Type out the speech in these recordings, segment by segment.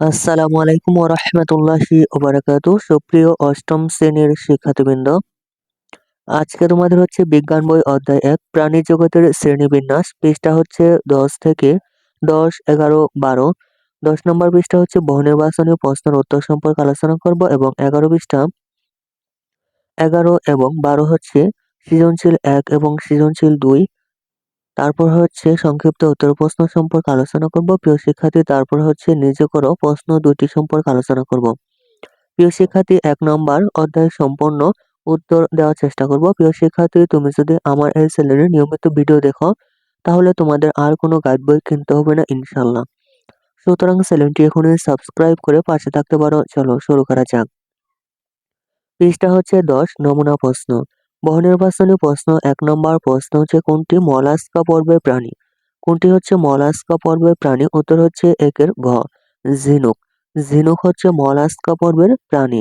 আসসালামু আলাইকুম ওরহমতুল্লাহি ওবারাকাতু। সুপ্রিয় অষ্টম শ্রেণির শিক্ষার্থীবৃন্দ, আজকে তোমাদের হচ্ছে বিজ্ঞান বই অধ্যায় এক, প্রাণী জগতের শ্রেণীবিন্যাস। পৃষ্ঠা হচ্ছে দশ থেকে দশ, এগারো, বারো। দশ নম্বর পৃষ্ঠা হচ্ছে বহুনির্বাচনী প্রশ্নের উত্তর সম্পর্কে আলোচনা করব এবং এগারো পৃষ্ঠা, এগারো এবং বারো হচ্ছে সৃজনশীল এক এবং সৃজনশীল দুই। তারপর হচ্ছে সংক্ষিপ্ত উত্তর প্রশ্ন সম্পর্কে আলোচনা করব। প্রিয় শিক্ষার্থী, তারপর হচ্ছে নিজে করো প্রশ্ন দুটি সম্পর্কে আলোচনা করব। প্রিয় শিক্ষার্থী, এক নম্বর অধ্যায় সম্পূর্ণ উত্তর দেওয়ার চেষ্টা করব। প্রিয় শিক্ষার্থী, তুমি যদি আমার এই চ্যানেলে নিয়মিত ভিডিও দেখো, তাহলে তোমাদের আর কোনো গাইড বই কিনতে হবে না ইনশাল্লাহ সুতরাং চ্যানেলটি এখনই সাবস্ক্রাইব করে পাশে থাকতে পারো। চলো শুরু করা যাক। পৃষ্ঠা হচ্ছে দশ, নমুনা প্রশ্ন। বহুনির্বাচনী প্রশ্ন এক নম্বর প্রশ্ন হচ্ছে, কোনটি মলাস্কা পর্বের প্রাণী? কোনটি হচ্ছে মলাস্কা পর্বের প্রাণী? উত্তর হচ্ছে একের ঘ, ঝিনুক। ঝিনুক হচ্ছে মলাস্কা পর্বের প্রাণী।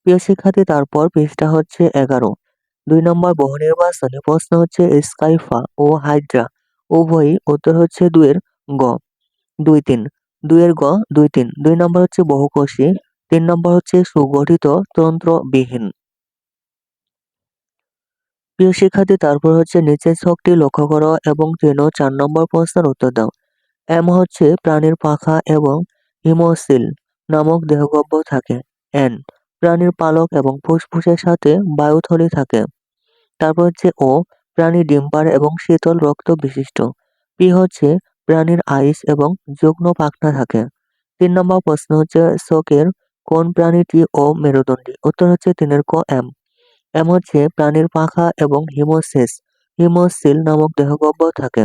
প্রিয় শিক্ষার্থী, তারপর পৃষ্ঠা হচ্ছে এগারো। দুই নম্বর বহুনির্বাচনী প্রশ্ন হচ্ছে, স্কাইফা ও হাইড্রা উভয়ই উত্তর হচ্ছে দুইয়ের গ দুই তিন দুইয়ের গ দুই তিন দুই নম্বর হচ্ছে বহুকোষী। তিন নম্বর হচ্ছে সুগঠিত তন্ত্রবিহীন। প্রিয় শিক্ষার্থী, তারপর হচ্ছে নিচের ছকটি লক্ষ্য করো এবং তিন ও চার নম্বর প্রশ্নের উত্তর দাও। এম হচ্ছে প্রাণীর পাখা এবং হিমোসিল নামক দেহগহ্বর থাকে। এন প্রাণীর পালক এবং ফুসফুসের সাথে বায়ুথলি থাকে। তারপর হচ্ছে ও প্রাণী ডিম্পার এবং শীতল রক্ত বিশিষ্ট। পি হচ্ছে প্রাণীর আইস এবং যুগ্ন পাখনা থাকে। তিন নম্বর প্রশ্ন হচ্ছে শোকের কোন প্রাণীটি ও মেরুদণ্ডী? উত্তর হচ্ছে তিনের ক এম। এম হচ্ছে প্রাণীর পাখা এবং হিমোসিস, হিমোসিল নামক দেহগহ্বর থাকে।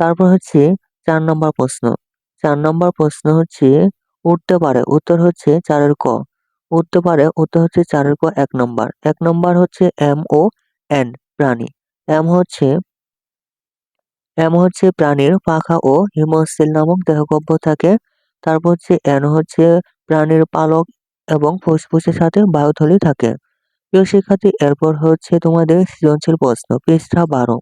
তারপর হচ্ছে চার নম্বর প্রশ্ন। চার নম্বর প্রশ্ন হচ্ছে, উঠতে পারে, উত্তর হচ্ছে চারের ক। উঠতে পারে, উত্তর হচ্ছে চারের ক, এক নম্বর। এক নম্বর হচ্ছে এম ও এন, প্রাণী। এম হচ্ছে এম হচ্ছে প্রাণীর পাখা ও হিমোসিল নামক দেহগহ্বর থাকে। তারপর হচ্ছে এন হচ্ছে প্রাণীর পালক এবং ফুসফুসের সাথে বায়ুথলি থাকে। প্রিয় শিক্ষার্থী, এরপর হচ্ছে তোমাদের সৃজনশীল প্রশ্ন, পৃষ্ঠা বারো।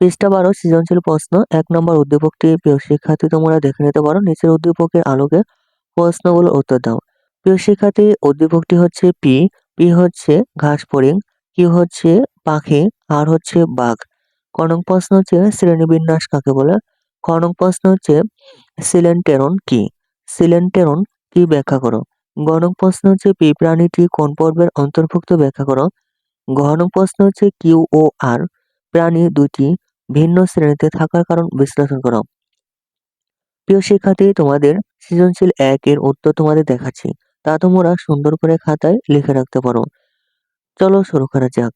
পৃষ্ঠা বারো, সৃজনশীল প্রশ্ন, এক নম্বর উদ্দীপকটি, প্রিয় শিক্ষার্থী, তোমরা দেখে নিতে পারো। নিচের উদ্দীপকের আলোকে প্রশ্নগুলো উত্তর দাও। প্রিয় শিক্ষার্থী, উদ্দীপকটি হচ্ছে পি পি হচ্ছে ঘাস ফড়িং কিউ হচ্ছে পাখি আর হচ্ছে বাঘ। কনক প্রশ্ন হচ্ছে শ্রেণীবিন্যাস কাকে বলে? কনক প্রশ্ন হচ্ছে সিলেন্টেরন কি? সিলেন্টেরন কি ব্যাখ্যা করো? গণক প্রশ্ন হচ্ছে পি প্রাণীটি কোন পর্বের অন্তর্ভুক্ত ব্যাখ্যা করো? গহনক প্রশ্ন হচ্ছে কিউ ও আর প্রাণী দুটি ভিন্ন শ্রেণীতে থাকার কারণ বিশ্লেষণ করো। প্রিয় শিক্ষার্থী, তোমাদের সৃজনশীল এক এর উত্তর তোমাদের দেখাচ্ছি। তা তোমরা সুন্দর করে খাতায় লিখে রাখতে পারো। চলো শুরু করা যাক।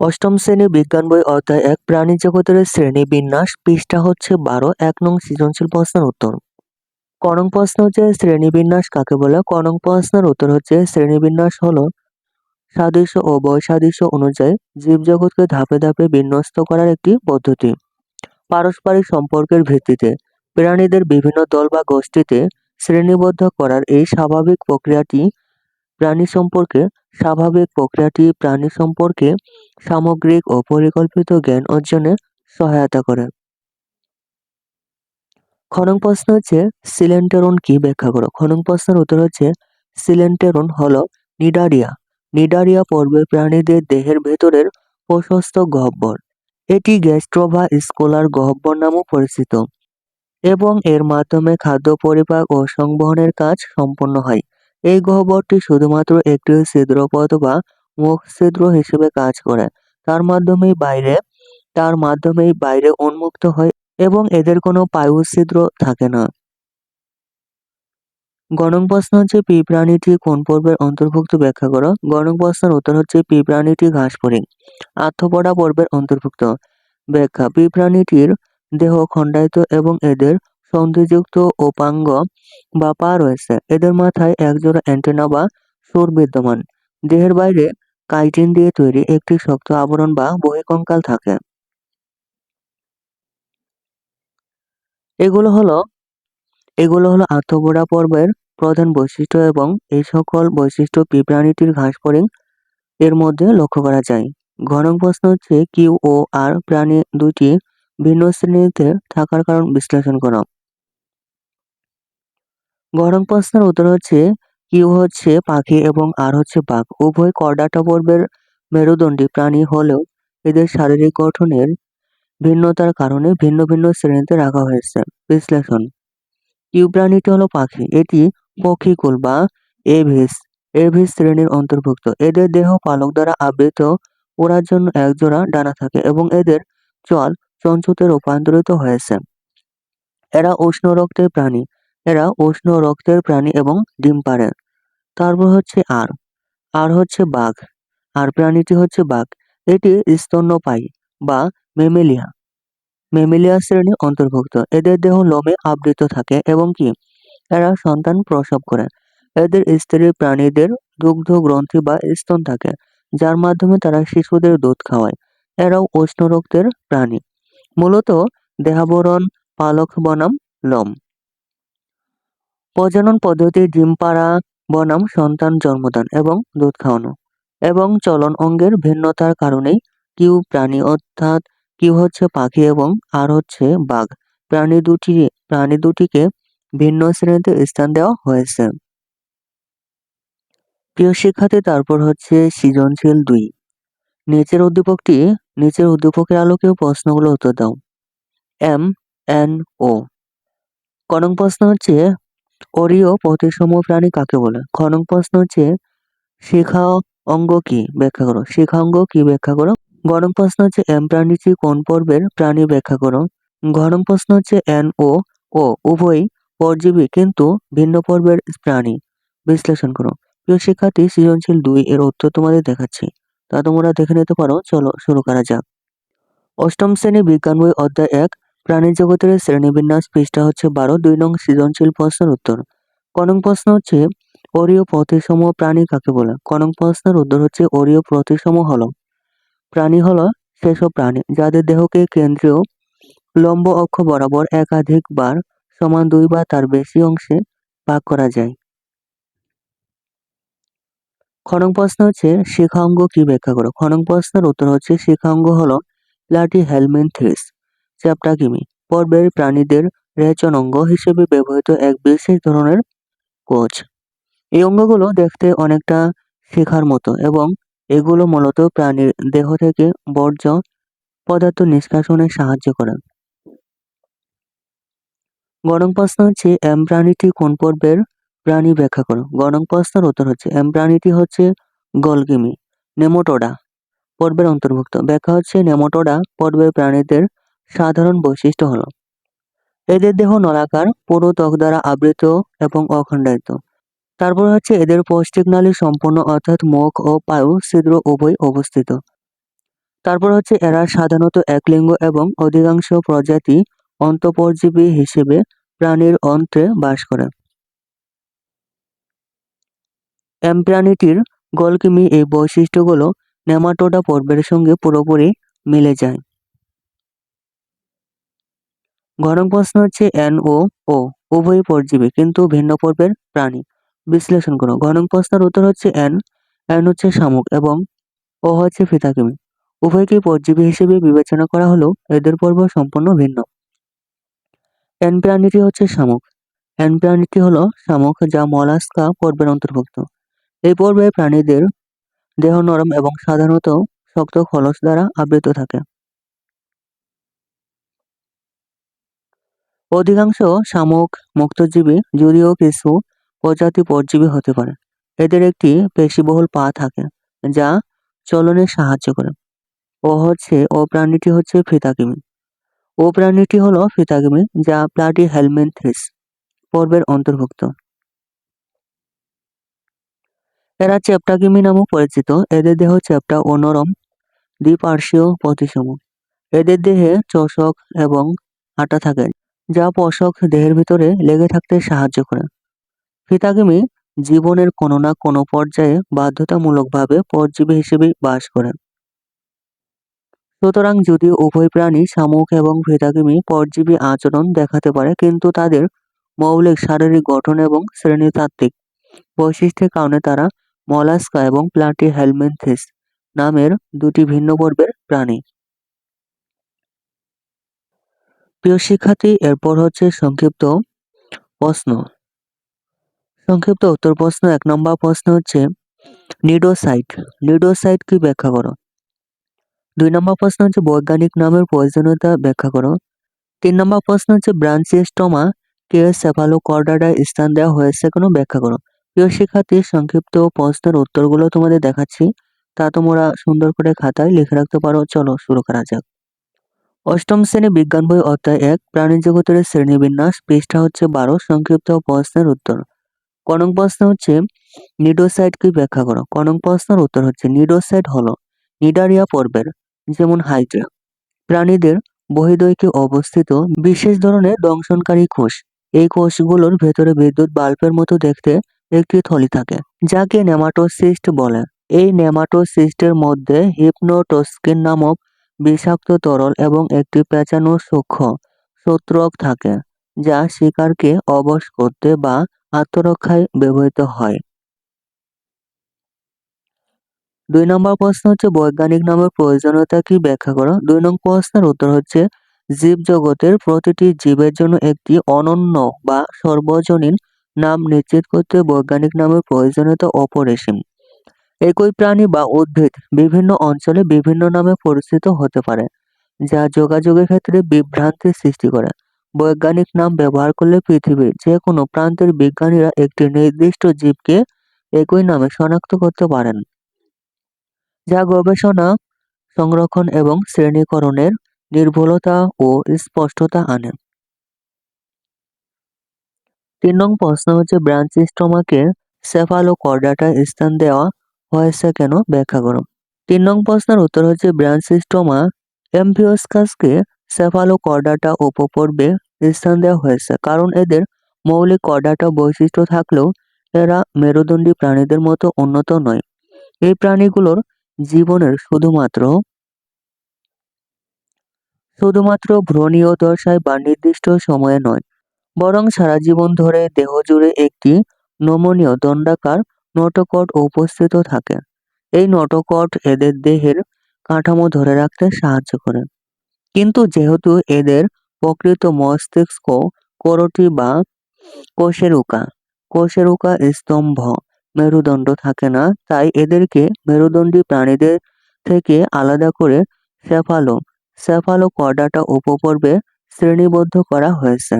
অষ্টম শ্রেণি বিজ্ঞান বই অধ্যায় এক, প্রাণী জগতের শ্রেণি বিন্যাস পৃষ্ঠা হচ্ছে বারো, এক নং সৃজনশীল প্রশ্নের উত্তর। কনং প্রশ্ন হচ্ছে শ্রেণীবিন্যাস কাকে বলে? কনং প্রশ্নের উত্তর হচ্ছে শ্রেণীবিন্যাস হলো সাদৃশ্য ও বৈসাদৃশ্য অনুযায়ী জীবজগৎকে ধাপে ধাপে বিন্যস্ত করার একটি পদ্ধতি। পারস্পরিক সম্পর্কের ভিত্তিতে প্রাণীদের বিভিন্ন দল বা গোষ্ঠীতে শ্রেণীবদ্ধ করার এই স্বাভাবিক প্রক্রিয়াটি প্রাণী সম্পর্কে স্বাভাবিক প্রক্রিয়াটি প্রাণী সম্পর্কে সামগ্রিক ও পরিকল্পিত জ্ঞান অর্জনে সহায়তা করে। খনং প্রশ্ন হচ্ছে সিলেন্টেরন কি ব্যাখ্যা করো? খনং প্রশ্নের উত্তর হচ্ছে সিলেন্টেরন হলো নিডারিয়া। নিডারিয়া পর্বের প্রাণীদের দেহের ভেতরের প্রশস্ত গহ্বর। এটি গ্যাস্ট্রো বা স্কোলার গহ্বর নামেও পরিচিত। এবং এর মাধ্যমে খাদ্য পরিপাক ও সংবহনের কাজ সম্পন্ন হয়। এই গহ্বরটি শুধুমাত্র একটি ছিদ্রপথ বা মুখ ছিদ্র হিসেবে কাজ করে। তার মাধ্যমেই বাইরে, তার মাধ্যমেই বাইরে উন্মুক্ত হয় এবং এদের কোনো পায়ু ছিদ্র থাকে না। গণং প্রশ্ন হচ্ছে পি প্রাণীটি কোন পর্বের অন্তর্ভুক্ত ব্যাখ্যা করো? গণং প্রশ্নের উত্তর হচ্ছে পি প্রাণীটি ঘাস পড়ি আত্মপড়া পর্বের অন্তর্ভুক্ত ব্যাখ্যা। পি প্রাণীটির দেহ খণ্ডায়িত এবং এদের সন্ধিযুক্ত উপাঙ্গ বা পা রয়েছে। এদের মাথায় একজোড়া অ্যান্টেনা বা সুর বিদ্যমান। দেহের বাইরে কাইটিন দিয়ে তৈরি একটি শক্ত আবরণ বা বহিকঙ্কাল থাকে। এগুলো হলো এগুলো হলো আত্মপোড়া পর্বের প্রধান বৈশিষ্ট্য এবং এই সকল বৈশিষ্ট্য পি প্রাণীটির ঘাস ফড়িং এর মধ্যে লক্ষ্য করা যায়। ঘন প্রশ্ন হচ্ছে, কিউ ও আর প্রাণী দুটি ভিন্ন শ্রেণীতে থাকার কারণ বিশ্লেষণ করা। গরম প্রশ্নের উত্তর হচ্ছে, কিউ হচ্ছে পাখি এবং আর হচ্ছে বাঘ। উভয় করডাটা পর্বের মেরুদণ্ডী প্রাণী হলেও এদের শারীরিক গঠনের ভিন্নতার কারণে ভিন্ন ভিন্ন শ্রেণীতে রাখা হয়েছে। বিশ্লেষণ। কিউ প্রাণীটি হলো পাখি। এটি পক্ষীকুল বা এভিস। এভিস শ্রেণির অন্তর্ভুক্ত। এদের দেহ পালক দ্বারা আবৃত ওড়ার জন্য একজোড়া ডানা থাকে এবং এদের চল চঞ্চুতে রূপান্তরিত হয়েছে। এরা উষ্ণ রক্তের প্রাণী। এরা উষ্ণ রক্তের প্রাণী এবং ডিম পাড়ে। তারপর হচ্ছে আর। আর হচ্ছে বাঘ। আর প্রাণীটি হচ্ছে বাঘ। এটি স্তন্যপায়ী বা মেমেলিয়া। মেমেলিয়া শ্রেণি অন্তর্ভুক্ত। এদের দেহ লোমে আবৃত থাকে এবং কি? এরা সন্তান প্রসব করে। এদের স্ত্রী প্রাণীদের দুগ্ধ, গ্রন্থি বা স্তন থাকে, যার মাধ্যমে তারা শিশুদের দুধ খাওয়ায়। এরাও উষ্ণ রক্তের প্রাণী। মূলত দেহাবরণ, পালক বনাম, লোম। প্রজনন পদ্ধতি ডিম পাড়া বনাম, সন্তান জন্মদান এবং দুধ খাওয়ানো। এবং চলন অঙ্গের ভিন্নতার কারণেই কিউ প্রাণী অর্থাৎ কিউ হচ্ছে পাখি এবং আর হচ্ছে বাঘ। প্রাণী দুটি, প্রাণী দুটিকে ভিন্ন শ্রেণীতে স্থান দেওয়া হয়েছে। প্রিয় শিক্ষার্থী, তারপর হচ্ছে সৃজনশীল দুই। নিচের উদ্দীপকটি, নিচের উদ্দীপকের আলোকে প্রশ্নগুলো উত্তর দাও। এম, এন, ও। কনং প্রশ্ন হচ্ছে, অরীয় প্রতিসম প্রাণী কাকে বলে? খনং প্রশ্ন হচ্ছে, শিখা অঙ্গ কি? ব্যাখ্যা করো। শিখা অঙ্গ কি ব্যাখ্যা করো? গরম প্রশ্ন হচ্ছে এম প্রাণীটি কোন পর্বের প্রাণী ব্যাখ্যা করো গরম প্রশ্ন হচ্ছে এন, ও ও উভয় পরজীবী কিন্তু ভিন্ন পর্বের প্রাণী। বিশ্লেষণ করো প্রিয় শিক্ষার্থী, সৃজনশীল দুই এর উত্তর তোমাদের দেখাচ্ছি। তা তোমরা দেখে নিতে পারো, চলো শুরু করা যাক। অষ্টম শ্রেণি বিজ্ঞান বই অধ্যায় এক, প্রাণী জগতের শ্রেণীবিন্যাস পৃষ্ঠা হচ্ছে বারো, দুই নং সৃজনশীল প্রশ্নের উত্তর। কনং প্রশ্ন হচ্ছে অরীয় প্রতিসম প্রাণী কাকে বলে? কনং প্রশ্নের উত্তর হচ্ছে অরীয় প্রতিসম হলো প্রাণী হলো সেসব প্রাণী, যাদের দেহকে কেন্দ্রীয় লম্ব অক্ষ বরাবর একাধিকবার সমান দুই বা তার বেশি অংশে ভাগ করা যায়। খনং প্রশ্ন হচ্ছে শিখাঙ্গ কি ব্যাখ্যা করো? খনং প্রশ্নের উত্তর হচ্ছে শিখাঙ্গ হলো প্লাটি হেলমেন্থ্রিস চ্যাপ্টাকিমি পর্বের প্রাণীদের রেচন অঙ্গ হিসেবে ব্যবহৃত এক বিশেষ ধরনের কোচ। এই অঙ্গগুলো দেখতে অনেকটা শিখার মতো এবং এগুলো মূলত প্রাণীর দেহ থেকে বর্জ্য পদার্থ নিষ্কাশনে সাহায্য করে। গণং প্রশ্ন হচ্ছে, এম প্রাণীটি কোন পর্বের প্রাণী ব্যাখ্যা করো? গণং প্রশ্নের উত্তর হচ্ছে, এম প্রাণীটি হচ্ছে গলগিমি, নেমোটোডা পর্বের অন্তর্ভুক্ত। ব্যাখ্যা হচ্ছে, নেমোটোডা পর্বের প্রাণীদের সাধারণ বৈশিষ্ট্য হলো, এদের দেহ নলাকার পুরো ত্বক দ্বারা আবৃত এবং অখণ্ডায়িত তারপর হচ্ছে এদের পৌষ্টিক নালী সম্পূর্ণ অর্থাৎ মুখ ও পায়ু ছিদ্র উভয় অবস্থিত। তারপর হচ্ছে এরা সাধারণত একলিঙ্গ এবং অধিকাংশ প্রজাতি অন্তঃপরজীবী হিসেবে প্রাণীর অন্ত্রে বাস করে। এম প্রাণীটির গলকিমি এই বৈশিষ্ট্যগুলো নেমাটোডা পর্বের সঙ্গে পুরোপুরি মিলে যায়। গরম প্রশ্ন হচ্ছে এন ও ও, উভয় পরজীবী কিন্তু ভিন্ন পর্বের প্রাণী। বিশ্লেষণ করো। গরম প্রশ্নের উত্তর হচ্ছে এন এন হচ্ছে শামুক এবং ও হচ্ছে ফিতাকিমি। উভয়কে পরজীবী হিসেবে বিবেচনা করা হলেও এদের পর্ব সম্পূর্ণ ভিন্ন। এন প্রাণীটি হচ্ছে শামুক। এন প্রাণীটি হলো শামুক যা মলাস্কা পর্বের অন্তর্ভুক্ত। এই পর্বে প্রাণীদের দেহ নরম এবং সাধারণত শক্ত খলস দ্বারা আবৃত থাকে। অধিকাংশ শামুক মুক্তজীবী, যদিও কিছু প্রজাতি পরজীবী হতে পারে। এদের একটি পেশিবহুল পা থাকে, যা চলনে সাহায্য করে। ও হচ্ছে, ও প্রাণীটি হচ্ছে ফিতাকিমি। ও প্রাণীটি হলো ফিতাকিমি, যা প্লাটি হেলমেন্থ্রিস পর্বের অন্তর্ভুক্ত। এরা চেপ্টাকিমি নামেও পরিচিত। এদের দেহ চেপ্টা ও নরম, দ্বিপার্শ্বীয় প্রতিসম এদের দেহে চোষক এবং আটা থাকে, যা পোষক দেহের ভিতরে লেগে থাকতে সাহায্য করে। ফিতাকিমি জীবনের কোনো না কোনো পর্যায়ে বাধ্যতামূলকভাবে পরজীবী হিসেবে বাস করে সুতরাং যদিও উভয় প্রাণী শামুক এবং ফিতাকিমি পরজীবী আচরণ দেখাতে পারে, কিন্তু তাদের মৌলিক, শারীরিক গঠন এবং শ্রেণীতাত্ত্বিক বৈশিষ্ট্যের কারণে তারা মলাস্কা এবং প্লাটি হেলমেন্থিস নামের দুটি ভিন্ন পর্বের প্রাণী। প্রিয় শিক্ষার্থী, এরপর হচ্ছে সংক্ষিপ্ত প্রশ্ন। সংক্ষিপ্ত উত্তর প্রশ্ন, এক নম্বর প্রশ্ন হচ্ছে নিডোসাইট নিডোসাইট কি ব্যাখ্যা করো? দুই নম্বর প্রশ্ন হচ্ছে, বৈজ্ঞানিক নামের প্রয়োজনীয়তা ব্যাখ্যা করো। তিন নম্বর প্রশ্ন হচ্ছে ব্রাঞ্চিস্টোমা কে সেফালোকর্ডাটায় স্থান দেওয়া হয়েছে কোনো ব্যাখ্যা করো? প্রিয় শিক্ষার্থী, সংক্ষিপ্ত প্রশ্নের উত্তরগুলো তোমাদের দেখাচ্ছি, তা তোমরা সুন্দর করে খাতায় লিখে রাখতে পারো। চলো শুরু করা যাক। অষ্টম শ্রেণি বিজ্ঞান বই অধ্যায় এক প্রাণী জগতের শ্রেণীবিন্যাস, পৃষ্ঠা হচ্ছে বারো, সংক্ষিপ্ত প্রশ্নের উত্তর। কনক প্রশ্ন হচ্ছে নিডোসাইড কি ব্যাখ্যা করো? কনক প্রশ্নের উত্তর হচ্ছে নিডোসাইড হলো নিডারিয়া পর্বের যেমন হাইড্রা। প্রাণীদের বহিদৈকে অবস্থিত বিশেষ ধরনের দংশনকারী কোষ। এই কোষগুলোর ভেতরে বিদ্যুৎ বাল্বের মতো দেখতে একটি থলি থাকে, যাকে নেমাটোসিস্ট বলে। এই নেমাটোসিস্টের মধ্যে হিপনোটোস্কিন নামক বিষাক্ত তরল এবং একটি পেঁচানো সূক্ষ্ম সূত্রক থাকে, যা শিকারকে অবশ করতে বা আত্মরক্ষায় ব্যবহৃত হয়। দুই নম্বর প্রশ্ন হচ্ছে, বৈজ্ঞানিক নামের প্রয়োজনীয়তা কি ব্যাখ্যা করো? দুই নম্বর প্রশ্নের উত্তর হচ্ছে জীব জগতের প্রতিটি জীবের জন্য একটি অনন্য বা সর্বজনীন নাম নিশ্চিত করতে বৈজ্ঞানিক নামের প্রয়োজনীয়তা অপরিসীম একই প্রাণী বা উদ্ভিদ বিভিন্ন অঞ্চলে বিভিন্ন নামে পরিচিত হতে পারে, যা যোগাযোগের ক্ষেত্রে বিভ্রান্তির সৃষ্টি করে। বৈজ্ঞানিক নাম ব্যবহার করলে পৃথিবীর যে কোনো প্রান্তের বিজ্ঞানীরা একটি নির্দিষ্ট জীবকে একই নামে শনাক্ত করতে পারেন, যা গবেষণা, সংরক্ষণ এবং শ্রেণীকরণের নির্ভুলতা ও স্পষ্টতা আনে। তিন নং প্রশ্ন হচ্ছে ব্রাঞ্চিস্টোমাকে সেফালোকর্ডাটা স্থান দেওয়া হয়েছে কেন? ব্যাখ্যা করো। তিন নং প্রশ্নের উত্তর হচ্ছে ব্রাঞ্চিস্টোমা এমভিওস্কাসকে সেফালোকর্ডাটা উপপর্বে স্থান দেওয়া হয়েছে, কারণ এদের মৌলিক কর্ডাটা বৈশিষ্ট্য থাকলেও এরা মেরুদণ্ডী প্রাণীদের মতো উন্নত নয়। এই প্রাণীগুলোর জীবনের শুধুমাত্র শুধুমাত্র ভ্রণীয় দশায় বা নির্দিষ্ট সময়ে নয়, বরং সারা জীবন ধরে দেহ জুড়ে একটি নমনীয় দণ্ডাকার নটকট উপস্থিত থাকে। এই নটকট এদের দেহের কাঠামো ধরে রাখতে সাহায্য করে। কিন্তু যেহেতু এদের প্রকৃত মস্তিষ্ক করটি বা কোষেরুকা কোষেরুকা স্তম্ভ মেরুদণ্ড থাকে না, তাই এদেরকে মেরুদণ্ডী প্রাণীদের থেকে আলাদা করে সেফালো সেফালো কর্ডাটা উপপর্বে শ্রেণীবদ্ধ করা হয়েছে।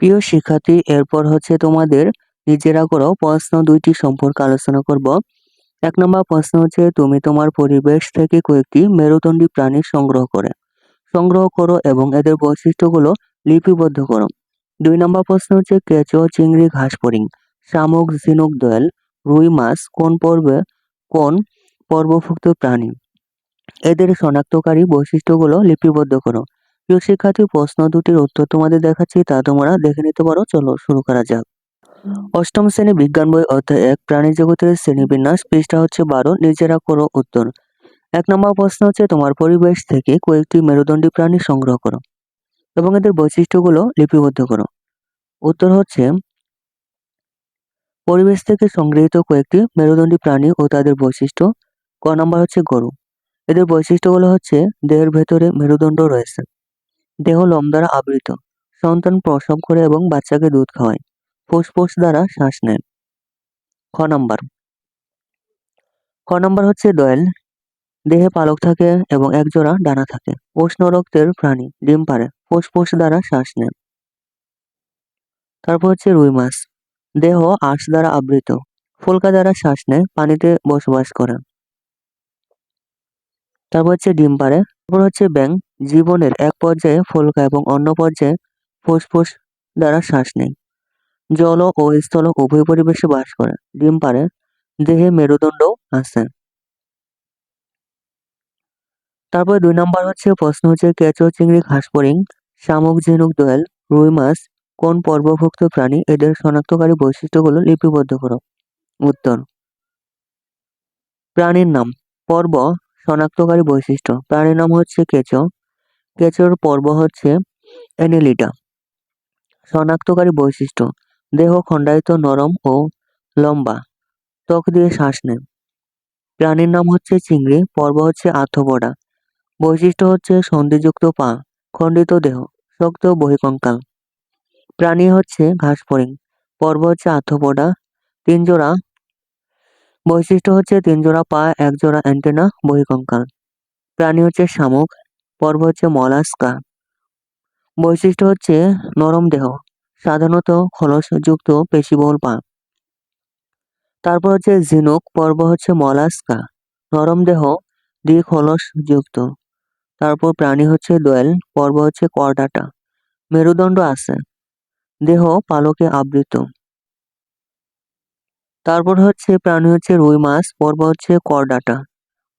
প্রিয় শিক্ষার্থী, এরপর হচ্ছে তোমাদের নিজেরা করো প্রশ্ন দুইটি সম্পর্কে আলোচনা করব। এক নম্বর প্রশ্ন হচ্ছে, তুমি তোমার পরিবেশ থেকে কয়েকটি মেরুদণ্ডী প্রাণী সংগ্রহ করে, সংগ্রহ করো এবং এদের বৈশিষ্ট্যগুলো লিপিবদ্ধ করো। দুই নম্বর প্রশ্ন হচ্ছে, কেঁচো, চিংড়ি, ঘাস ফড়িং শামুক, ঝিনুক, দোয়েল, রুই, মাছ, কোন পর্বে, কোন পর্বভুক্ত প্রাণী? এদের শনাক্তকারী বৈশিষ্ট্যগুলো লিপিবদ্ধ করো। প্রিয় শিক্ষার্থী, প্রশ্ন দুটির উত্তর তোমাদের দেখাচ্ছি, তা তোমরা দেখে নিতে পারো। চলো শুরু করা যাক। অষ্টম শ্রেণি বিজ্ঞান বই অধ্যায় এক, প্রাণী জগতের শ্রেণীবিন্যাস, পৃষ্ঠা হচ্ছে বারো, নিজেরা করো উত্তর। এক নম্বর প্রশ্ন হচ্ছে, তোমার পরিবেশ থেকে কয়েকটি মেরুদণ্ডী প্রাণী সংগ্রহ করো এবং এদের বৈশিষ্ট্যগুলো লিপিবদ্ধ করো। উত্তর হচ্ছে, পরিবেশ থেকে সংগৃহীত কয়েকটি মেরুদণ্ডী প্রাণী ও তাদের বৈশিষ্ট্য। ক নাম্বার হচ্ছে গরু। এদের বৈশিষ্ট্যগুলো হচ্ছে, দেহের ভেতরে মেরুদণ্ড রয়েছে। দেহ লোম দ্বারা আবৃত। সন্তান প্রসব করে এবং বাচ্চাকে দুধ খাওয়ায়। ফুসফুস দ্বারা শ্বাস নেন। খ নাম্বার। খ নাম্বার হচ্ছে দোয়েল। দেহে পালক থাকে এবং একজোড়া ডানা থাকে। উষ্ণ রক্তের প্রাণী, ডিম পারে ফুসফুস দ্বারা শ্বাস নেন। তারপর হচ্ছে রুই মাছ। দেহ আঁশ দ্বারা আবৃত। ফুলকা দ্বারা শ্বাস নেয়, পানিতে বসবাস করে। তারপর হচ্ছে ডিম পারে তারপর হচ্ছে ব্যাং জীবনের এক পর্যায়ে ফুলকা এবং অন্য পর্যায়ে ফুসফুস দ্বারা শ্বাস নেয়। জল ও স্থল উভয় পরিবেশে বাস করে। ডিম পারে দেহে মেরুদণ্ড আছে। তারপর দুই নম্বর হচ্ছে প্রশ্ন হচ্ছে কেঁচো, চিংড়ি ঘাসপরিং শামুক, ঝিনুক, দোয়েল, রুই মাছ, কোন পর্বভুক্ত প্রাণী এদের শনাক্তকারী বৈশিষ্ট্যগুলো লিপিবদ্ধ করো? উত্তর, প্রাণীর নাম। পর্ব শনাক্তকারী বৈশিষ্ট্য। প্রাণীর নাম হচ্ছে কেঁচো। কেঁচোর পর্ব হচ্ছে অ্যানিলিটা। শনাক্তকারী বৈশিষ্ট্য। দেহ খণ্ডায়িত নরম ও লম্বা। ত্বক দিয়ে শ্বাস নেয় প্রাণীর নাম হচ্ছে চিংড়ি, পর্ব হচ্ছে আর্থপোডা বৈশিষ্ট্য হচ্ছে সন্ধিযুক্ত পা, খণ্ডিত দেহ, শক্ত বহিকঙ্কাল। প্রাণী হচ্ছে ঘাস ফড়িং পর্ব হচ্ছে আর্থ্রোপোডা তিন জোড়া বৈশিষ্ট্য হচ্ছে তিন জোড়া পা এক জোড়া অ্যান্টেনা, বহিকঙ্কাল। প্রাণী হচ্ছে শামুক, পর্ব হচ্ছে মলাস্কা। বৈশিষ্ট্য হচ্ছে নরম দেহ সাধারণত খোলসযুক্ত পেশিবহুল পা তারপর হচ্ছে ঝিনুক, পর্ব হচ্ছে মলাস্কা। নরম দেহ দ্বিখোলস যুক্ত তারপর প্রাণী হচ্ছে দোয়েল, পর্ব হচ্ছে করডাটা। মেরুদণ্ড আছে। দেহ পালকে আবৃত। তারপর হচ্ছে প্রাণী হচ্ছে রুই মাছ, পর্ব হচ্ছে করডাটা।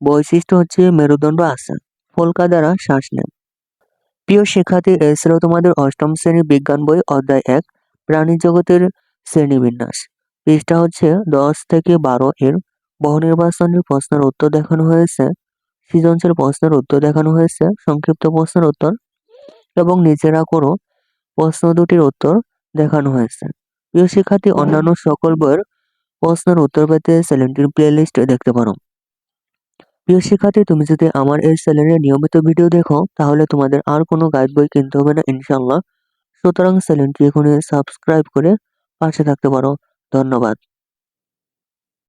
বৈশিষ্ট্য হচ্ছে মেরুদণ্ড আছে। ফলকা দ্বারা শ্বাস নেয় প্রিয় শিক্ষার্থী এ ছিল তোমাদের অষ্টম শ্রেণির বিজ্ঞান বই অধ্যায় এক, প্রাণী জগতের শ্রেণীবিন্যাস। পৃষ্ঠা হচ্ছে দশ থেকে বারো এর। বহু নির্বাচনের প্রশ্নের উত্তর দেখানো হয়েছে। সৃজনশীল প্রশ্নের উত্তর দেখানো হয়েছে। সংক্ষিপ্ত প্রশ্নের উত্তর এবং নিচেরা করো প্রশ্ন দুটির উত্তর দেখানো হয়েছে। প্রিয় শিক্ষার্থী, অন্যান্য সকল বইয়ের প্রশ্নের উত্তর পেতে চ্যানেলটির প্লেলিস্ট দেখতে পারো। প্রিয় শিক্ষার্থী, তুমি যদি আমার এই চ্যানেলে নিয়মিত ভিডিও দেখো, তাহলে তোমাদের আর কোনো গাইড বই কিনতে হবে না ইনশাল্লাহ সুতরাং চ্যানেলটি এখনই সাবস্ক্রাইব করে পাশে থাকতে পারো। ধন্যবাদ।